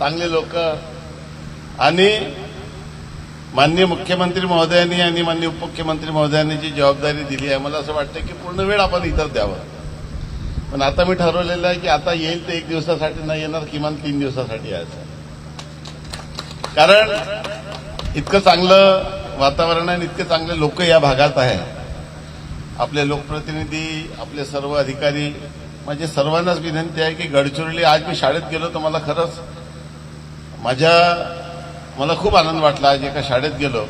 चांगले लोक. आणि माननीय मुख्यमंत्री महोदयांनी आणि माननीय उपमुख्यमंत्री महोदयांनी जी जबाबदारी दिली आहे मला असं वाटतं की पूर्ण वेळ आपण इतर द्यावं. पण आता मी ठरवलेलं आहे की आता येईल ते एक दिवसासाठी नाही येणार किमान तीन दिवसासाठी यायचं. कारण इतकं चांगलं वातावरण आहे आणि इतके चांगले लोक या भागात आहे आपले लोकप्रतिनिधी आपले सर्व अधिकारी म्हणजे सर्वांनाच विनंती आहे की गडचिरोली आज मी शाळेत गेलो तर मला खरंच माझ्या मला खूप आनंद वाटला आज एका शाळेत गेलो.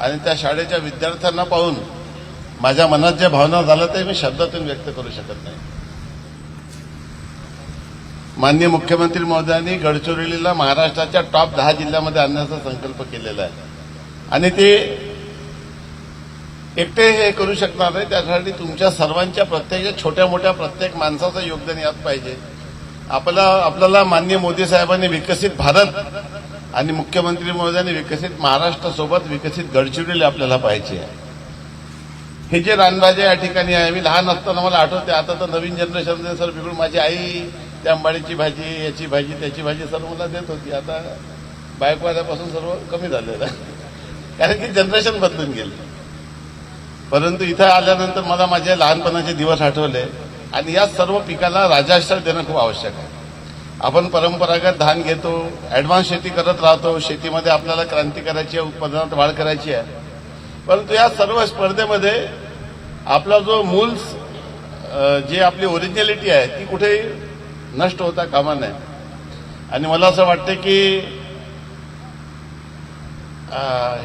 आणि त्या शाळेच्या विद्यार्थ्यांना पाहून माझ्या मनात ज्या भावना झाल्या त्या मी शब्दातून व्यक्त करू शकत नाही. माननीय मुख्यमंत्री महोदयांनी गडचिरोलीला महाराष्ट्राच्या टॉप दहा जिल्ह्यामध्ये आणण्याचा संकल्प केलेला आहे. आणि ते एकटे हे करू शकणार नाही त्यासाठी तुमच्या सर्वांच्या प्रत्येक छोट्या मोठ्या प्रत्येक माणसाचं योगदान यात पाहिजे. आपला आपल्याला माननीय मोदी साहेबांनी विकसित भारत आणि मुख्यमंत्री महोदयांनी विकसित महाराष्ट्रासोबत विकसित गडचिरोली आपल्याला पाहिजे हे जे रानभाज्या या ठिकाणी आहे मी लहान असताना मला आठवते आता तर नवीन जनरेशन सर बिघडून माझी आई त्या आंबाडीची भाजी याची भाजी त्याची भाजी सर्व मला देत होती. आता बायकवाल्यापासून सर्व कमी झालेलं आहे. कारण की जनरेशन बदलून गेलं. परंतु इथं आल्यानंतर मला माझे लहानपणाचे दिवस आठवले आणि या सर्व पिकाला राजाश्रय देणं खूप आवश्यक आहे. आपण परंपरागत धान घेतो ऍडव्हान्स शेती करत राहतो शेतीमध्ये आपल्याला क्रांती करायची आहे उत्पादनात वाढ करायची आहे. परंतु या सर्व स्पर्धेमध्ये आपला जो मूल जे आपली ओरिजिनॅलिटी आहे ती कुठेही नष्ट होता कामा नये. आणि मला असं वाटतं की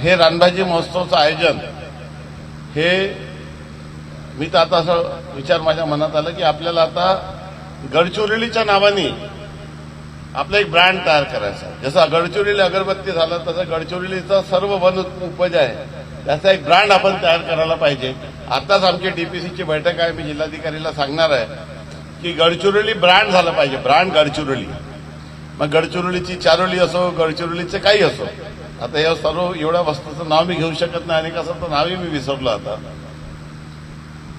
हे रानभाजी महोत्सवाचं आयोजन हे मी तर आता असं विचार माझ्या मनात आला की आपल्याला आता गडचिरोलीच्या नावाने आपला एक ब्रँड तयार करायचा आहे. जसं गडचिरोली अगरबत्ती झालं तसं गडचिरोलीचा सर्व वन उपज आहे. त्याचा एक ब्रँड आपण तयार करायला पाहिजे. आताच आमची डीपीसीची बैठक आहे मी जिल्हाधिकारीला सांगणार आहे की गडचिरोली ब्रँड झालं पाहिजे. ब्रँड गडचिरोली. मग गडचिरोलीची चारोली असो गडचिरोलीचं काही असो. आता या सर्व एवढ्या वस्तूचं नाव मी घेऊ शकत नाही आणि कसं तर नावही मी विसरलो आता.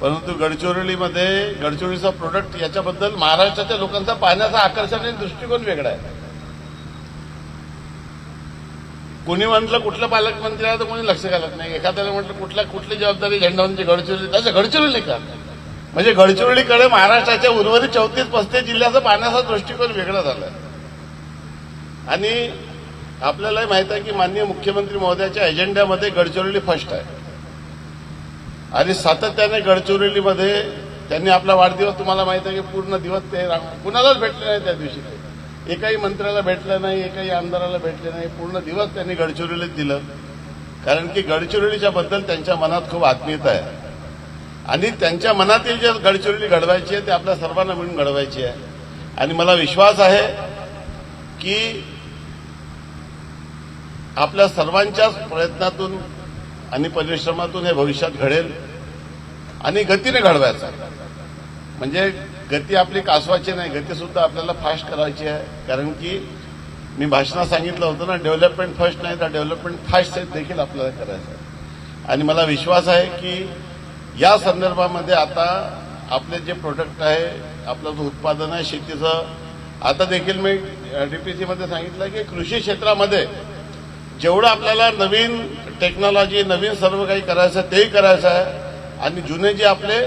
परंतु गडचिरोलीमध्ये गडचिरोलीचा प्रोडक्ट याच्याबद्दल महाराष्ट्राच्या लोकांचा पाहण्याचा आकर्षण आणि दृष्टिकोन वेगळा आहे. कोणी म्हटलं कुठलं पालकमंत्री आहे तर कोणी लक्ष घालत नाही. एखाद्याला म्हटलं कुठल्या कुठली जबाबदारी झेंडावरची म्हणजे गडचिरोली. त्याचं गडचिरोली का? म्हणजे गडचिरोलीकडे महाराष्ट्राच्या उर्वरित चौतीस पस्तीस जिल्ह्याचा पाहण्याचा दृष्टिकोन वेगळा झाला आणि आपल्यालाही माहीत आहे की माननीय मुख्यमंत्री महोदयाच्या एजेंड्यामध्ये गडचिरोली फर्स्ट आहे. आणि सातत्याने गडचिरोलीमध्ये त्यांनी आपला वाढदिवस तुम्हाला माहीत आहे की पूर्ण दिवस ते रा- कुणालाच भेटले नाही त्या दिवशी. ते. एकाही मंत्र्याला भेटलं नाही एकाही आमदाराला भेटले नाही. पूर्ण दिवस त्यांनी गडचिरोलीत दिलं. कारण की गडचिरोलीच्या बद्दल त्यांच्या मनात खूप आत्मीयता आहे. आणि त्यांच्या मनातील जे गडचिरोली घडवायची आहे ते आपल्या सर्वांना मिळून घडवायची आहे. आणि मला विश्वास आहे की आपल्या सर्वांच्याच प्रयत्नातून आणि परिश्रमातून हे भविष्यात घडेल आणि गतीने घडवायचं आहे. म्हणजे गती आपली कासवाची नाही गतीसुद्धा आपल्याला फास्ट करायची आहे कारण की मी भाषणात सांगितलं होतं ना डेव्हलपमेंट फर्स्ट नाही तर डेव्हलपमेंट फास्ट देखील आपल्याला करायचं आहे आणि मला विश्वास आहे की या संदर्भामध्ये आता आपले जे प्रोडक्ट आहे आपलं जो उत्पादन आहे शेतीचं आता देखील मी डीपीसीमध्ये सांगितलं की कृषी क्षेत्रामध्ये जेवढं आपल्याला नवीन टेक्नॉलॉजी नवीन सर्व काही करायचं आहे, तेही करायचं आहे. आणि जुने जे आपले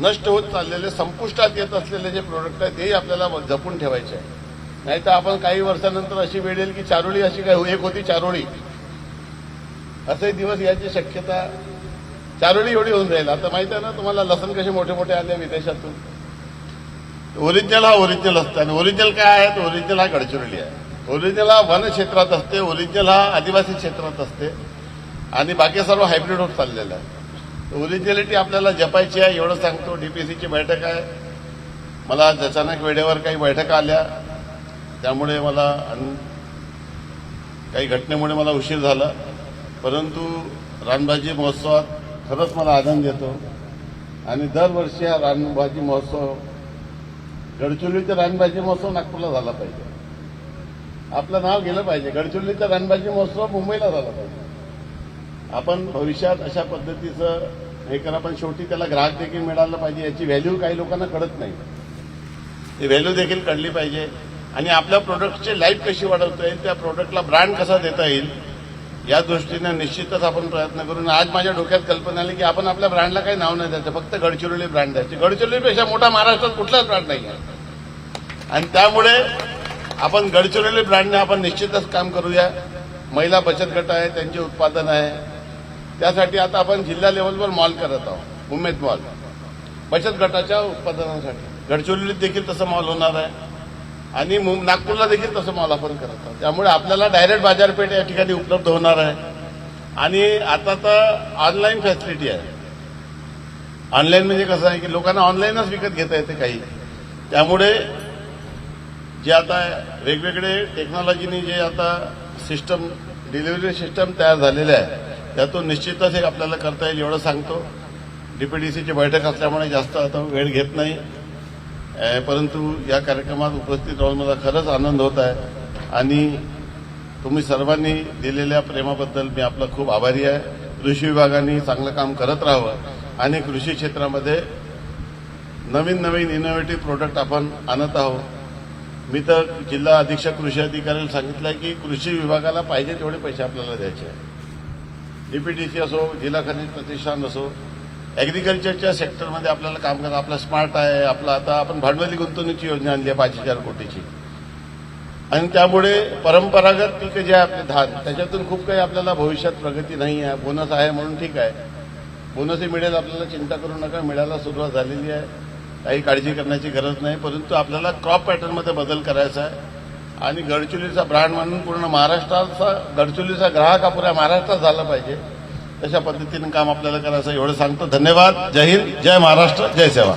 नष्ट होत चाललेले संपुष्टात येत असलेले जे प्रोडक्ट आहेत तेही आपल्याला जपून ठेवायचे आहे. नाही तर आपण काही वर्षानंतर अशी वेळ येईल की चारोळी अशी काय एक होती चारोळी. असे दिवस याची शक्यता चारोळी एवढी होऊन जाईल आता माहिती आहे ना तुम्हाला लसण कसे मोठे मोठे आले विदेशातून? ओरिजिनल हा ओरिजिनल असतं. आणि ओरिजिनल काय आहे? तर ओरिजिनल हा गडचिरोली आहे. ओरिजिनल हा वन क्षेत्रात असते ओरिजिनल हा आदिवासी क्षेत्रात असते आणि बाकी सर्व हायब्रिड होत चाललेलं आहे. ओरिजिनॅलिटी आपल्याला जपायची आहे एवढं सांगतो डीपीसीची बैठक आहे. मला अचानक वेळेवर काही बैठका आल्या त्यामुळे मला अन- काही घटनेमुळे मला उशीर झाला. परंतु रानभाजी महोत्सवात खरंच मला आनंद येतो. आणि दरवर्षी हा रानभाजी महोत्सव गडचिरोलीचा रानभाजी महोत्सव नागपूरला झाला पाहिजे. आपलं नाव गेलं पाहिजे. गडचिरोलीचा रणबाजी महोत्सव मुंबईला झाला पाहिजे. आपण भविष्यात अशा पद्धतीचं हे करा पण शेवटी त्याला ग्राहक देखील मिळाला पाहिजे. याची व्हॅल्यू काही लोकांना कळत नाही. ती व्हॅल्यू देखील कळली पाहिजे. आणि आपल्या प्रोडक्टची लाईफ कशी वाढवता येईल त्या प्रोडक्टला ब्रँड कसा देता येईल या दृष्टीने निश्चितच आपण प्रयत्न करून आज माझ्या डोक्यात कल्पना आली की आपण आपल्या ब्रँडला काही नाव नाही द्यायचं फक्त गडचिरोली ब्रँड द्यायची. गडचिरोलीपेक्षा मोठा महाराष्ट्रात कुठलाच ब्रँड नाही आहे आणि त्यामुळे आपण गडचिरोली ब्रँडने आपण निश्चितच काम करूया. महिला बचत गट आहे त्यांचे उत्पादन आहे. त्यासाठी आता आपण जिल्हा लेवलवर मॉल करत आहोत उमेद मॉल बचत गटाच्या उत्पादनासाठी. गडचिरोलीत देखील तसं मॉल होणार आहे. आणि नागपूरला देखील तसं मॉल आपण करत आहोत. त्यामुळे आपल्याला डायरेक्ट बाजारपेठ या ठिकाणी उपलब्ध होणार आहे. आणि आता तर ऑनलाईन फॅसिलिटी आहे. ऑनलाईन म्हणजे कसं आहे की लोकांना ऑनलाईनच विकत घेता येते काही. त्यामुळे जे आता वेगवेगळे टेक्नॉलॉजीनी जे आता सिस्टम डिलिव्हरी सिस्टम तयार झालेले आहे त्यातून निश्चितच हे आपल्याला करता येईल एवढं सांगतो. डीपीडीसीची बैठक असल्यामुळे जास्त आता वेळ घेत नाही. परंतु या कार्यक्रमात उपस्थित राहून मला खरंच आनंद होत आहे. आणि तुम्ही सर्वांनी दिलेल्या प्रेमाबद्दल मी आपला खूप आभारी आहे. कृषी विभागाने चांगलं काम करत राहावं आणि कृषी क्षेत्रामध्ये नवीन नवीन इनोव्हेटिव्ह प्रोडक्ट आपण आणत आहोत. मी तर जिल्हा अधीक्षक कृषी अधिकाऱ्याला सांगितलं की कृषी विभागाला पाहिजे तेवढे पैसे आपल्याला द्यायचे आहे. डीपीटीसी असो जिल्हा खनिज प्रतिष्ठान असो ॲग्रिकल्चरच्या सेक्टरमध्ये आपल्याला काम करा आपला स्मार्ट आहे आपला आता आपण भांडवली गुंतवणुकीची योजना आणली आहे पाच हजार कोटीची. आणि त्यामुळे परंपरागत पिकं जे आहे आपले धान त्याच्यातून खूप काही आपल्याला भविष्यात प्रगती नाही आहे. बोनस आहे म्हणून ठीक आहे. बोनसही मिळेल आपल्याला चिंता करू नका मिळायला सुरुवात झालेली आहे. काही काळजी करण्याची गरज नाही परंतु आपल्याला क्रॉप पॅटर्नमध्ये बदल करायचा आहे. आणि गडचुलीचा ब्रँड म्हणून पूर्ण महाराष्ट्राचा गडचुलीचा ग्राहक हा पुऱ्या महाराष्ट्रात झाला पाहिजे. तशा पद्धतीनं काम आपल्याला करायचं आहे. एवढं सांगतो. धन्यवाद. जय हिंद. जय महाराष्ट्र. जय सेवा.